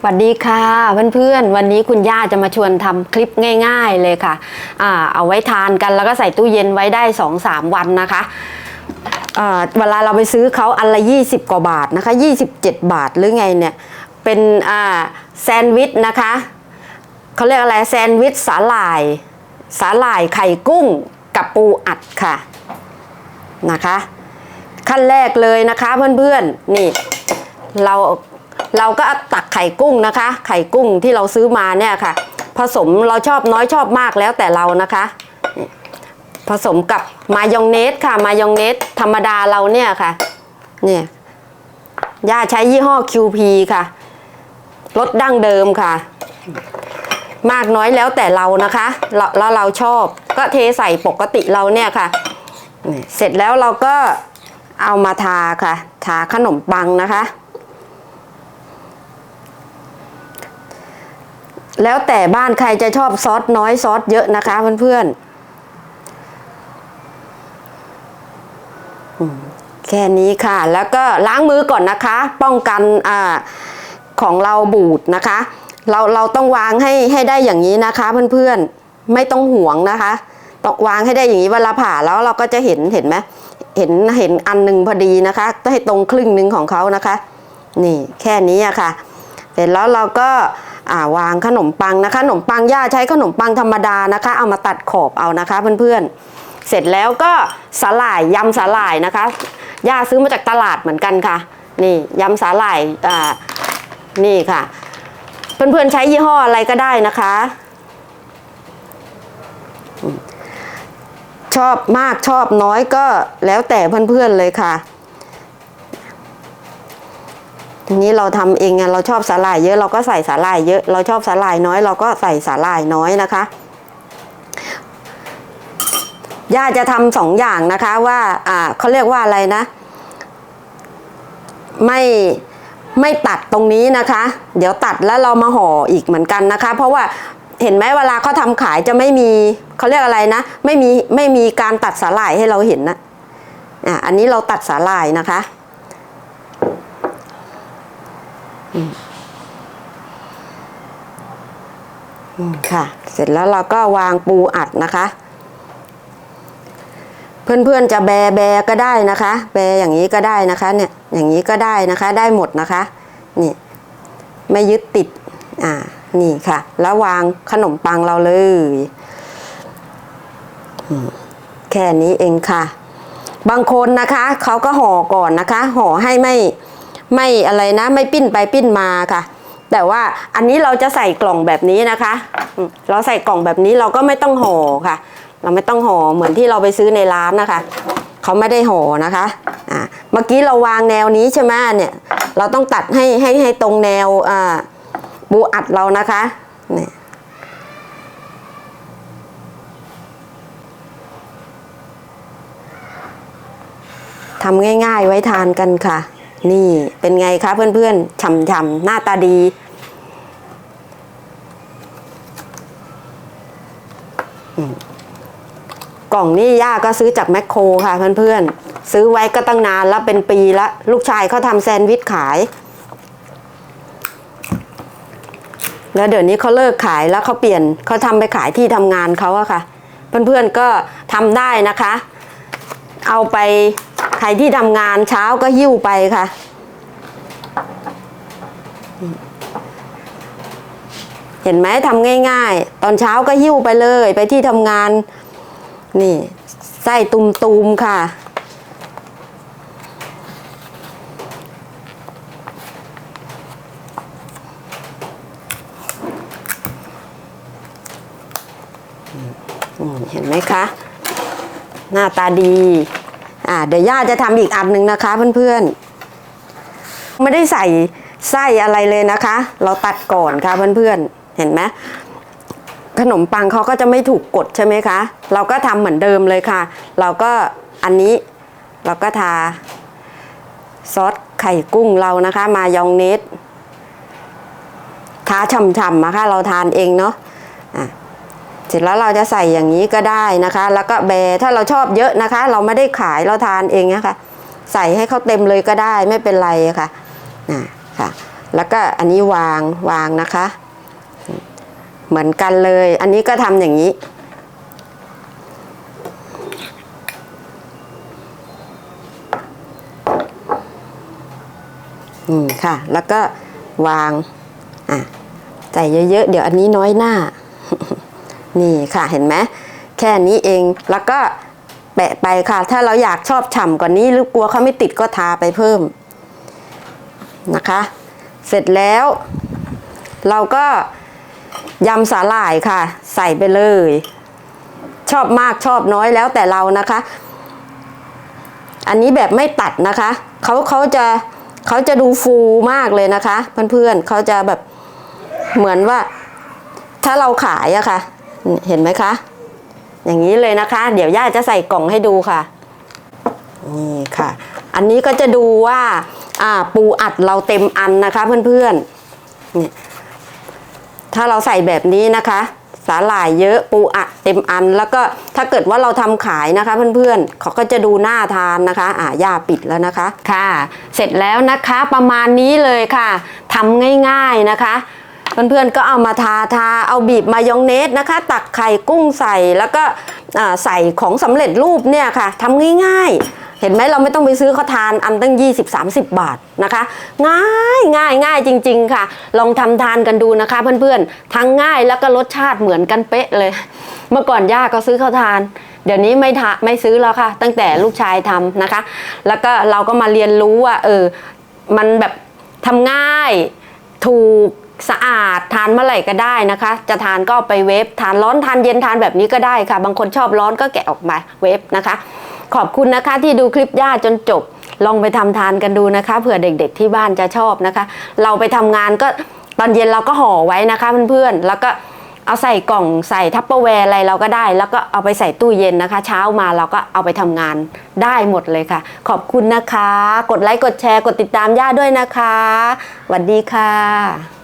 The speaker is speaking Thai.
สวัสดีค่ะเพื่อนๆ วันนี้คุณย่าจะมาชวนทำคลิปง่าย ๆเลยค่ะอ่าเอาไว้ทานกันแล้วก็ใส่ตู้เย็นไว้ได้ 2-3 วันนะคะเวลาเราไปซื้อเขาอันละ 20 กว่าบาทนะคะ 27 บาทหรือไงเนี่ย เป็นแซนด์วิชนะคะเขาเรียกอะไรแซนด์วิชสาหร่าย สาหร่ายไข่กุ้งกับปูอัดค่ะนะคะ ขั้นแรกเลยนะคะเพื่อนๆ นี่เรา เราก็ตักไข่กุ้งนะคะ ไข่กุ้งที่เราซื้อมาเนี่ยค่ะ ผสมเราชอบน้อยชอบมากแล้วแต่เรานะคะ ผสมกับมายองเนสค่ะ มายองเนสธรรมดาเราเนี่ยค่ะเนี่ยย่าใช้ยี่ห้อ QP ค่ะรสดั้งเดิมค่ะ มากน้อยแล้วแต่เรานะคะแล้วเราชอบก็เทใส่ปกติเราเนี่ยค่ะ เสร็จแล้วเราก็เอามาทาค่ะ ทาขนมปังนะคะ แล้วแต่บ้านใครจะชอบซอสน้อยซอสเยอะนะคะเพื่อนๆอืมแค่นี้ค่ะ แล้วก็ล้างมือก่อนนะคะ ป้องกันอ่าของเราบูดนะคะ เราเราต้องวางให้ให้ได้อย่างนี้นะคะ เพื่อนๆไม่ต้องห่วงนะคะต้องวางให้ได้อย่างนี้เวลาผ่าแล้วเราก็จะเห็นเห็นไหมเห็นเห็นอันหนึ่งพอดีนะคะต้องให้ตรงครึ่งหนึ่งของเขานะคะ นี่แค่นี้อะค่ะ เสร็จแล้วเราก็ อ่าวางขนมปังนะคะขนมปังย่าใช้ขนมปังธรรมดานะคะ เอามาตัดขอบเอานะคะเพื่อนๆ เสร็จแล้วก็สาหร่ายยำสาหร่ายนะคะย่าซื้อมาจากตลาดเหมือนกันค่ะ นี่ยำสาหร่ายอ่านี่ค่ะ เพื่อนๆใช้ยี่ห้ออะไรก็ได้นะคะ ชอบมากชอบน้อยก็แล้วแต่เพื่อนๆเลยค่ะ ทีนี้เราทำเองไงเราชอบสาหร่ายเยอะเราก็ใส่สาหร่ายเยอะเราชอบสาหร่ายน้อยเราก็ใส่สาหร่ายน้อยนะคะย่าจะทำสองอย่างนะคะว่าอ่าเขาเรียกว่าอะไรนะ ไม่ไม่ตัดตรงนี้นะคะ เดี๋ยวตัดแล้วเรามาห่ออีกเหมือนกันนะคะ เพราะว่าเห็นไหมเวลาเขาทำขายจะไม่มีเขาเรียกอะไรนะ ไม่มีไม่มีการตัดสาหร่ายให้เราเห็นนะอะอันนี้เราตัดสาหร่ายนะคะ อืม ค่ะ เสร็จแล้วเราก็วางปูอัดนะคะ เพื่อนๆจะแบแบก็ได้นะคะ แบอย่างนี้ก็ได้นะคะ เนี่ย อย่างนี้ก็ได้นะคะ ได้หมดนะคะ นี่ ไม่ยึดติด อ่า นี่ค่ะ แล้ววางขนมปังเราเลยอืมแค่นี้เองค่ะ บางคนนะคะ เขาก็ห่อก่อนนะคะ ห่อให้ไม่ ไม่อะไรนะ ไม่ปิ้นไปปิ้นมาค่ะ แต่ว่าอันนี้เราจะใส่กล่องแบบนี้นะคะ เราใส่กล่องแบบนี้เราก็ไม่ต้องห่อค่ะ เราไม่ต้องห่อเหมือนที่เราไปซื้อในร้านนะคะเขาไม่ได้ห่อนะคะอ่าเมื่อกี้เราวางแนวนี้ใช่ไหมเนี่ย เราต้องตัดให้ให้ให้ตรงแนวอ่าบูอัดเรานะคะเนี่ยทำง่าย ๆ ไว้ทานกันค่ะ นี่เป็นไงคะเพื่อนๆฉ่ำๆหน้าตาดี กล่องนี่ย่าก็ซื้อจากแมคโครค่ะเพื่อนๆ ซื้อไว้ก็ตั้งนานแล้วเป็นปีละ ลูกชายเขาทำแซนด์วิชขาย แล้วเดี๋ยวนี้เขาเลิกขายแล้วเขาเปลี่ยนเขาทำไปขายที่ทำงานเขาอะค่ะ เพื่อนๆก็ทำได้นะคะ เอาไป ใครที่ทำงานเช้าก็หิ้วไปค่ะ เห็นไหมทำง่าย ๆ ตอนเช้าก็หิ้วไปเลย ไปที่ทำงาน นี่ไส้ตุมๆค่ะเห็นไหมคะ หน้าตาดี อ่าเดี๋ยวย่าจะทำอีกอันหนึ่งนะคะเพื่อนๆ ไม่ได้ใส่ไส้อะไรเลยนะคะ เราตัดก่อนค่ะเพื่อนๆ เห็นไหมขนมปังเขาก็จะไม่ถูกกดใช่ไหมคะ เราก็ทำเหมือนเดิมเลยค่ะ เราก็อันนี้เราก็ทาซอสไข่กุ้งเรานะคะ มายองเนสทาฉ่ำๆนะคะ เราทานเองเนาะะ เสร็จแล้วเราจะใส่อย่างนี้ก็ได้นะคะ แล้วก็แบร์ถ้าเราชอบเยอะนะคะ เราไม่ได้ขายเราทานเองนะคะใส่ให้เขาเต็มเลยก็ได้ไม่เป็นไรค่ะอะค่ะ แล้วก็อันนี้วางวางนะคะ เหมือนกันเลย อันนี้ก็ทำอย่างนี้อืมค่ะ แล้วก็วางอะใส่เยอะๆ เดี๋ยวอันนี้น้อยหน้า นี่ค่ะเห็นไหมแค่นี้เองแล้วก็แปะไปค่ะ ถ้าเราอยากชอบฉ่ำกว่านี้หรือกลัวเขาไม่ติดก็ทาไปเพิ่มนะคะ เสร็จแล้ว เราก็ยำสาหร่ายค่ะ ใส่ไปเลย ชอบมากชอบน้อยแล้วแต่เรานะคะ อันนี้แบบไม่ตัดนะคะเขาเขาจะเขาจะดูฟูมากเลยนะคะ เพื่อนๆเขาจะแบบเหมือนว่า ถ้าเราขายอะค่ะ เห็นไหมคะ อย่างนี้เลยนะคะ เดี๋ยวย่าจะใส่กล่องให้ดูค่ะ นี่ค่ะ อันนี้ก็จะดูว่าอ่าปูอัดเราเต็มอันนะคะเพื่อนๆนี่ถ้าเราใส่แบบนี้นะคะ สาหร่ายเยอะปูอัดเต็มอัน แล้วก็ถ้าเกิดว่าเราทำขายนะคะเพื่อนๆเขาก็จะดูหน่าทานนะคะอ่าย่าปิดแล้วนะคะค่ะ เสร็จแล้วนะคะประมาณนี้เลยค่ะทำง่ายๆนะคะ เพื่อนๆก็เอามาทาทาเอาบีบมายองเนสนะคะ ตักไข่กุ้งใส่แล้วก็ใส่ของสำเร็จรูปเนี่ยค่ะทำง่ายๆ เห็นไหมเราไม่ต้องไปซื้อเขาทานอันตั้ง 20-30 บาทนะคะ ง่ายง่ายง่ายจริง ๆค่ะ ลองทำทานกันดูนะคะเพื่อนๆทั้งง่ายแล้วก็รสชาติเหมือนกันเป๊ะเลย เมื่อก่อนย่าก็ซื้อเขาทานเดี๋ยวนี้ไม่ทาไม่ซื้อแล้วค่ะ ตั้งแต่ลูกชายทำนะคะ แล้วก็เราก็มาเรียนรู้ว่าเออมันแบบทำง่ายถูก สะอาดทานเมื่อไหร่ก็ได้นะคะ จะทานก็ไปเวฟทานร้อนทานเย็นทานแบบนี้ก็ได้ค่ะ บางคนชอบร้อนก็แกะออกมาเวฟนะคะ ขอบคุณนะคะที่ดูคลิปย่าจนจบ ลองไปทำทานกันดูนะคะเผื่อเด็กๆที่บ้านจะชอบนะคะ เราไปทำงานก็ตอนเย็นเราก็ห่อไว้นะคะเพื่อนๆแล้วก็เอาใส่กล่องใส่ทัพเปอร์แวร์อะไรเราก็ได้ แล้วก็เอาไปใส่ตู้เย็นนะคะ เช้ามาเราก็เอาไปทำงานได้หมดเลยค่ะ ขอบคุณนะคะ กดไลค์กดแชร์กดติดตามย่าด้วยนะคะสวัสดีค่ะ